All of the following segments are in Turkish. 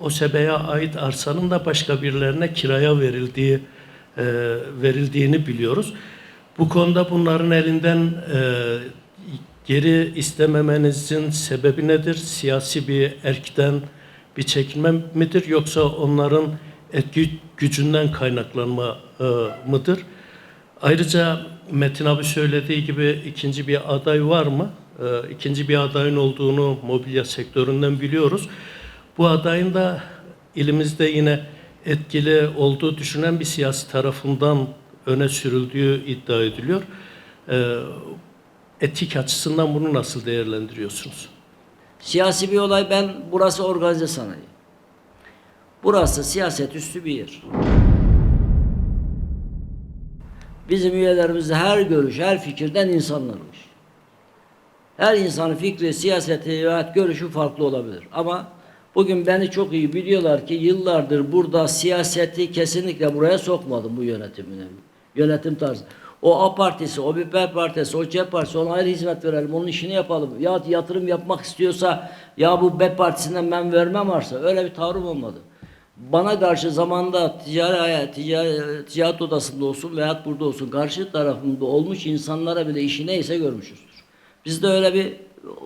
o sebeye ait arsanın da başka birilerine kiraya verildiği e, verildiğini biliyoruz. Bu konuda bunların elinden e, geri istememenizin sebebi nedir? Siyasi bir erkten bir çekinme midir yoksa onların etki gücünden kaynaklanma e, mıdır? Ayrıca Metin abi söylediği gibi ikinci bir aday var mı? E, ikinci bir adayın olduğunu mobilya sektöründen biliyoruz. Bu adayın da ilimizde yine etkili olduğu düşünen bir siyasi tarafından öne sürüldüğü iddia ediliyor. E, etik açısından bunu nasıl değerlendiriyorsunuz? Siyasi bir olay ben burası organize sanayi. Burası siyaset üstü bir yer. Bizim üyelerimiz her görüş, her fikirden insanlarmış. Her insanın fikri, siyaseti ve görüşü farklı olabilir. Ama bugün beni çok iyi biliyorlar ki yıllardır burada siyaseti kesinlikle buraya sokmadım bu yönetimine. Yönetim tarzı. O A partisi, o B partisi, o C partisi ona ayrı hizmet verelim, onun işini yapalım. Ya yatırım yapmak istiyorsa ya bu B partisinden ben vermem varsa öyle bir tavrım olmadı. Bana karşı zamanda ticari ticari, ticaret odasında olsun veya burada olsun karşı tarafında olmuş insanlara bile işi neyse görmüşüzdür. Bizde öyle bir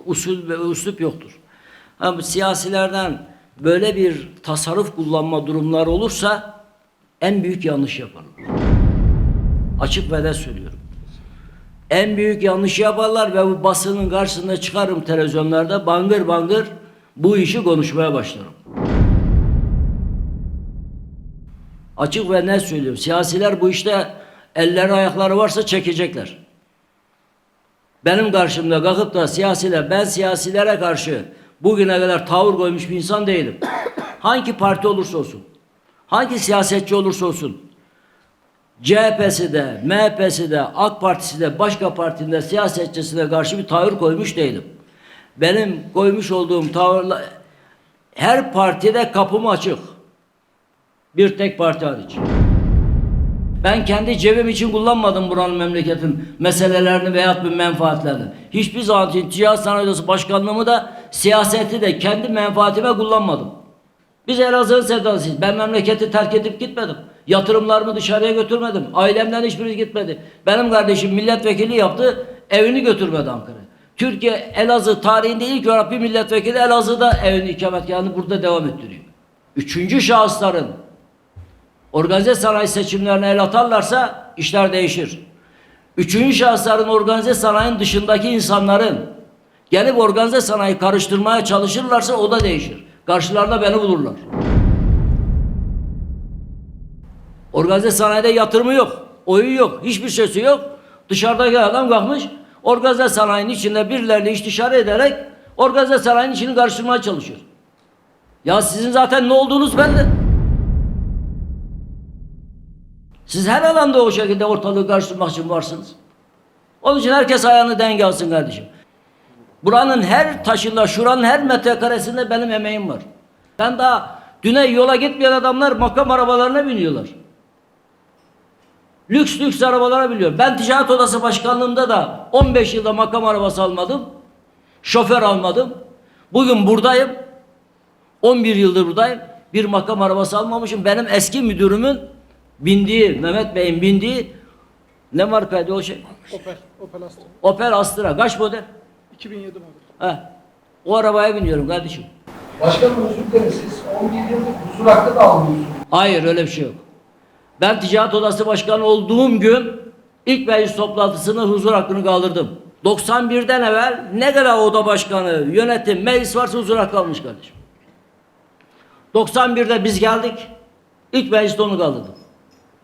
usul ve üslup yoktur. Ama siyasilerden böyle bir tasarruf kullanma durumları olursa en büyük yanlış yaparlar. Açık ve net söylüyorum. En büyük yanlış yaparlar ve bu basının karşısında çıkarım televizyonlarda bangır bangır bu işi konuşmaya başlarım. Açık ve net söylüyorum. Siyasiler bu işte elleri ayakları varsa çekecekler. Benim karşımda kalkıp da siyasiler, ben siyasilere karşı bugüne kadar tavır koymuş bir insan değilim. Hangi parti olursa olsun, hangi siyasetçi olursa olsun, CHP'si de, MHP'si de, AK Partisi de, başka partinin siyasetçisine karşı bir tavır koymuş değilim. Benim koymuş olduğum tavırla her partide kapım açık. Bir tek parti hariç. Ben kendi cebim için kullanmadım buranın memleketin meselelerini veyahut bir menfaatlerini. Hiçbir zaman Ticaret Sanayi Odası Başkanlığımı da siyaseti de kendi menfaatime kullanmadım. Biz Elazığ'ın sevdalısıyız. Ben memleketi terk edip gitmedim. Yatırımlarımı dışarıya götürmedim. Ailemden hiçbiri gitmedi. Benim kardeşim milletvekili yaptı, evini götürmedi Ankara'ya. Türkiye Elazığ tarihinde ilk olarak bir milletvekili Elazığ'da evini ikametgahını burada devam ettiriyor. Üçüncü şahısların organize sanayi seçimlerine el atarlarsa işler değişir. Üçüncü şahısların organize sanayinin dışındaki insanların gelip organize sanayi karıştırmaya çalışırlarsa o da değişir. Karşılarında beni bulurlar. Organize sanayide yatırımı yok. Oyu yok. Hiçbir şeysi yok. Dışarıdaki adam kalkmış organize sanayinin içinde birilerine istişare ederek organize sanayinin içini karıştırmaya çalışıyor. Ya sizin zaten ne olduğunuz belli. Siz her alanda o şekilde ortalığı karıştırmak için varsınız. Onun için herkes ayağını denk alsın kardeşim. Buranın her taşında, şuranın her metrekaresinde benim emeğim var. Ben daha düne yola gitmeyen adamlar makam arabalarına biniyorlar. Lüks lüks arabalara biniyor. Ben ticaret odası başkanlığımda da 15 yılda makam arabası almadım. Şoför almadım. Bugün buradayım. 11 yıldır buradayım. Bir makam arabası almamışım. Benim eski müdürümün bindiği, Mehmet Bey'in bindiği ne markaydı o şey? Opel, Opel Astra. Opel Astra. Kaç model? 2007 model. He. O arabaya biniyorum kardeşim. Başkanım özür dilerim siz 11 yıllık huzur hakkı da almıyorsunuz. Hayır öyle bir şey yok. Ben ticaret odası başkanı olduğum gün ilk meclis toplantısını huzur hakkını kaldırdım. 91'den evvel ne kadar oda başkanı, yönetim, meclis varsa huzur hakkı almış kardeşim. 91'de biz geldik. İlk mecliste onu kaldırdım.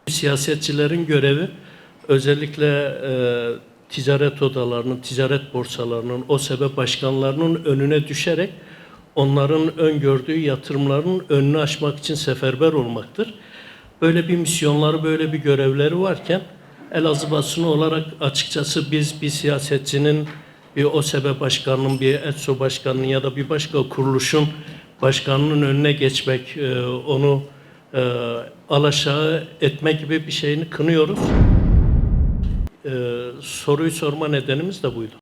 Siyasetçilerin görevi özellikle e, ticaret odalarının, ticaret borsalarının, o sebep başkanlarının önüne düşerek onların öngördüğü yatırımların önünü açmak için seferber olmaktır. Böyle bir misyonları, böyle bir görevleri varken Elazığ basını olarak açıkçası biz bir siyasetçinin, bir o sebep başkanının, bir ETSO başkanının ya da bir başka kuruluşun başkanının önüne geçmek, e, onu e, alaşağı etme gibi bir şeyini kınıyoruz e, soruyu sorma nedenimiz de buydu.